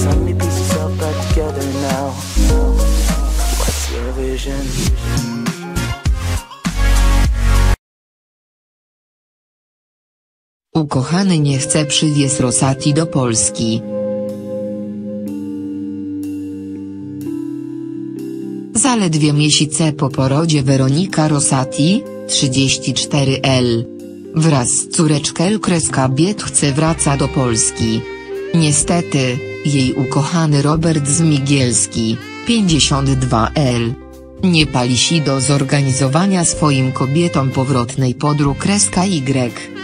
Back together now. What's your vision? Ukochany nie chce przywiez Rosati do Polski. Zaledwie miesiące po porodzie Weronika Rosati, 34L. Wraz z córeczką Kreska Bietchce wraca do Polski. Niestety, jej ukochany Robert Zmigielski, 52L. Nie pali się do zorganizowania swoim kobietom powrotnej podróż Kreska Y.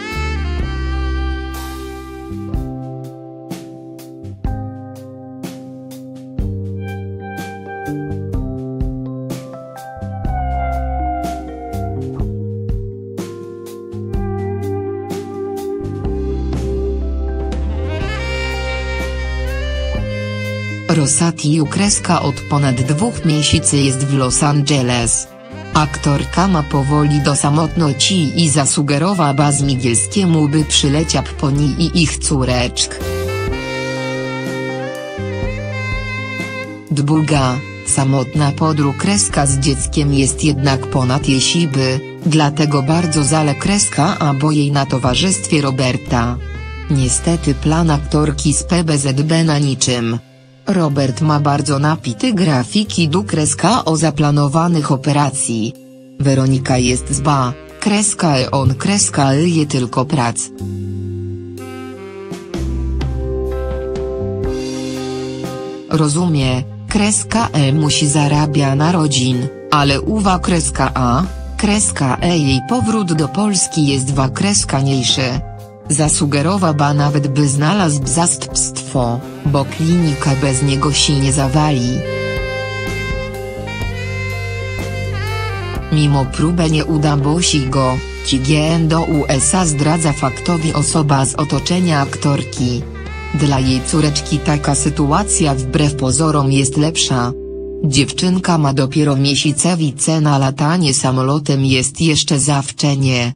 Rosati Ukreska od ponad dwóch miesięcy jest w Los Angeles. Aktorka ma powoli do samotności i zasugerowa Bazmigielskiemu by przyleciał po niej i ich córeczk. Długa, samotna podróż kreska z dzieckiem jest jednak ponad jej siły, dlatego bardzo zale kreska albo jej na towarzystwie Roberta. Niestety plan aktorki z PBZB na niczym. Robert ma bardzo napity grafik i du kreska o zaplanowanych operacji. Weronika jest zba, kreska e on kreska e je tylko prac. Rozumie, kreska E musi zarabia na rodzin, ale uwa kreska A, kreska E jej powrót do Polski jest wa kreska. Zasugerowała nawet by znalazł zastępstwo, bo klinika bez niego się nie zawali. Mimo próbę nie uda Bosi go, Cigien do USA zdradza faktowi osoba z otoczenia aktorki. Dla jej córeczki taka sytuacja wbrew pozorom jest lepsza. Dziewczynka ma dopiero miesięcewice na latanie samolotem jest jeszcze zawczenie.